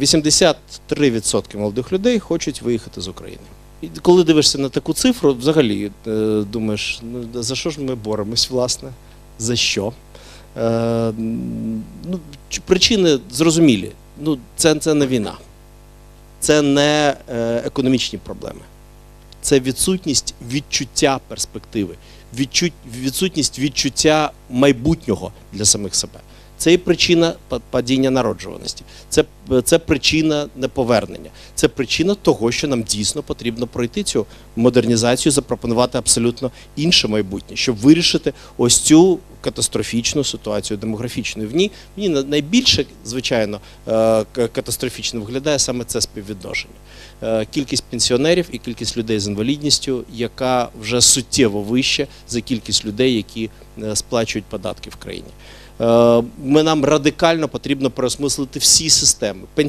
83% молодих людей хочуть виїхати з України. І коли дивишся на таку цифру, взагалі е, думаєш, ну за що ж ми боремось, власне? За що? Е, ну, причини зрозумілі. Ну, це, це не війна, це не е, економічні проблеми. Це відсутність відчуття перспективи, відсутність відчуття майбутнього для самих себе. Це і причина па- падіння народжуваності, це, це причина неповернення, це причина того, що нам дійсно потрібно пройти цю модернізацію, запропонувати абсолютно інше майбутнє, щоб вирішити ось цю катастрофічну ситуацію демографічної. В ній на- найбільше, звичайно, е, катастрофічно виглядає саме це співвідношення. Е, Кількість пенсіонерів і кількість людей з інвалідністю, яка вже суттєво вища за кількість людей, які е, сплачують податки в країні. Ми нам радикально потрібно переосмислити всі системи пенсійні.